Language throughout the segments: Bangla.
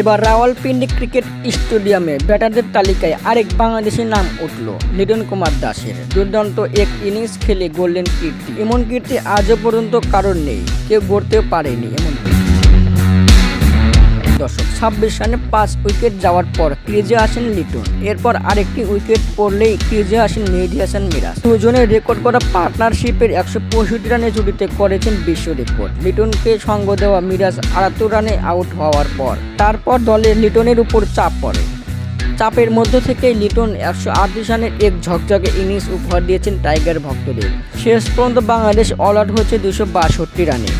এবার রাওয়ালপিন্ডি ক্রিকেট স্টেডিয়ামে ব্যাটারদের তালিকায় আরেক বাংলাদেশের নাম উঠল লিটন কুমার দাসের। দুর্দান্ত এক ইনিংস খেলে গোল্ডেন কীর্তি। এমন কীর্তি আজও পর্যন্ত কারণ নেই। কেউ গড়তেও পারেনি এমন ছাব্বিশ রানে পাঁচ উইকেট যাওয়ার পর ক্রিজে আসেন লিটন। এরপর আরেকটি উইকেট পড়লেই ক্রিজে আসেন মেহেদি হাসান মিরাজ। দুজনের রেকর্ড করা পার্টনারশিপের একশো পঁয়ষট্টি রানে জুটিতে করেছেন বিশ্ব রেকর্ড। লিটনকে সঙ্গ দেওয়া মিরাজ আটাত্তর রানে আউট হওয়ার পর তারপর দলে লিটনের উপর চাপ পড়ে। চাপের মধ্য থেকে লিটন একশো আটত্রিশ রানের এক ঝকঝকে ইনিংস উপহার দিয়েছেন টাইগার ভক্তদের। শেষ পর্যন্ত বাংলাদেশ অল আউট হয়েছে দুশো বাষট্টি রানে।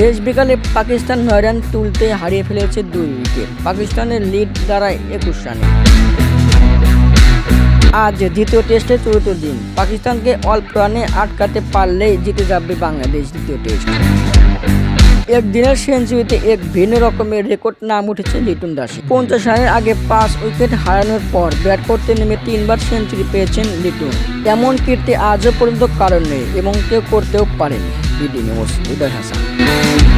শেষ বিকালে পাকিস্তান নয় রান তুলতে হারিয়ে ফেলেছে দুই উইকেট। পাকিস্তানের লিড দাঁড়ায় একুশ রানে। আজ দ্বিতীয় টেস্টে চতুর্থ দিন। পাকিস্তানকে অল্প রানে আটকাতে পারলেই জিতে যাবে বাংলাদেশ দ্বিতীয় টেস্ট। একদিনের সেঞ্চুরিতে এক ভিন্ন রকমের রেকর্ড নাম উঠেছে লিটন দাস। পঞ্চাশ রানের আগে পাঁচ উইকেট হারানোর পর ব্যাট করতে নেমে তিনবার সেঞ্চুরি পেয়েছেন লিটন। এমন কীর্তি আজও পর্যন্ত কারণ নেই এবং কেউ করতেও পারেনি। 你定的我是有点想上